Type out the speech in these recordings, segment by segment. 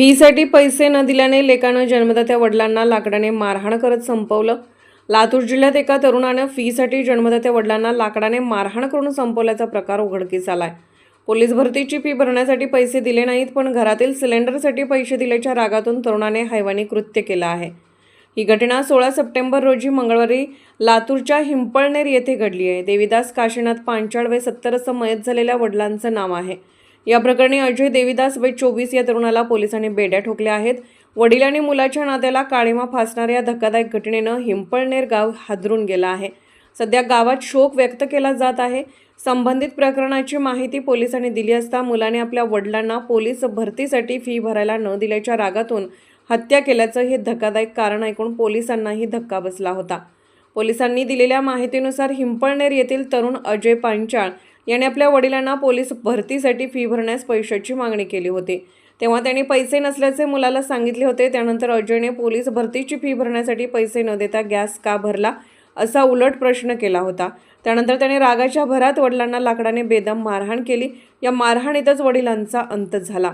फीसाठी पैसे न दिल्याने लेकानं जन्मदात्या वडिलांना लाकडाने मारहाण करत संपवलं. लातूर जिल्ह्यात एका तरुणानं फीसाठी जन्मदात्या वडिलांना लाकडाने मारहाण करून संपवल्याचा प्रकार उघडकीस आलाय. पोलीस भरतीची फी भरण्यासाठी पैसे दिले नाहीत पण घरातील सिलेंडरसाठी पैसे दिल्याच्या रागातून तरुणाने हैवानी कृत्य केलं आहे. ही घटना सोळा सप्टेंबर रोजी मंगळवारी लातूरच्या हिंपळनेर येथे घडली आहे. देविदास काशीनाथ पांचाळवे सत्तर असं मयत झालेल्या वडिलांचं नाव आहे. या प्रकरणी अजय देवीदास वय चोवीस या तरुणाला पोलिसांनी बेड्या ठोकल्या आहेत. वडील आणि मुलाच्या नात्याला काळीमा फासणाऱ्या धक्कादायक घटनेनं हिंपळनेर गाव हादरून गेलं आहे. सध्या गावात शोक व्यक्त केला जात आहे. संबंधित प्रकरणाची माहिती पोलिसांनी दिली असता मुलाने आपल्या वडिलांना पोलीस भरतीसाठी फी भरायला न दिल्याच्या रागातून हत्या केल्याचं हे धक्कादायक कारण ऐकून पोलिसांनाही धक्का बसला होता. पोलिसांनी दिलेल्या माहितीनुसार हिंपळनेर येथील तरुण अजय पांचाळ याने आपल्या वडिलांना पोलीस भरतीसाठी फी भरण्यास पैशाची मागणी केली होती. तेव्हा त्यांनी पैसे नसल्याचे मुलाला सांगितले होते. त्यानंतर अजयने पोलीस भरतीची फी भरण्यासाठी पैसे न देता गॅस का भरला असा उलट प्रश्न केला होता. त्यानंतर त्याने रागाच्या भरात वडिलांना लाकडाने बेदम मारहाण केली. या मारहाणीतच वडिलांचा अंत झाला.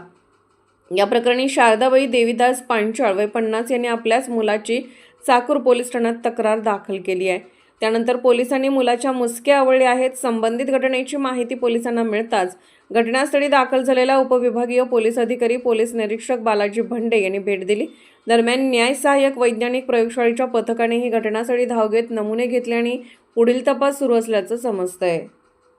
या प्रकरणी शारदाबाई देवीदास पांचाळ वय पन्नास यांनी आपल्याच मुलाची चाकूर पोलीस ठाण्यात तक्रार दाखल केली आहे. त्यानंतर पोलिसांनी मुलाच्या मुसके आवळले आहेत. संबंधित घटनेची माहिती पोलिसांना मिळताच घटनास्थळी दाखल झालेला उपविभागीय पोलीस अधिकारी पोलीस निरीक्षक बालाजी भंडे यांनी भेट दिली. दरम्यान न्याय सहाय्यक वैज्ञानिक प्रयोगशाळेच्या पथकाने ही घटनास्थळी धाव घेत नमुने घेतले आणि पुढील तपास सुरू असल्याचं समजतंय.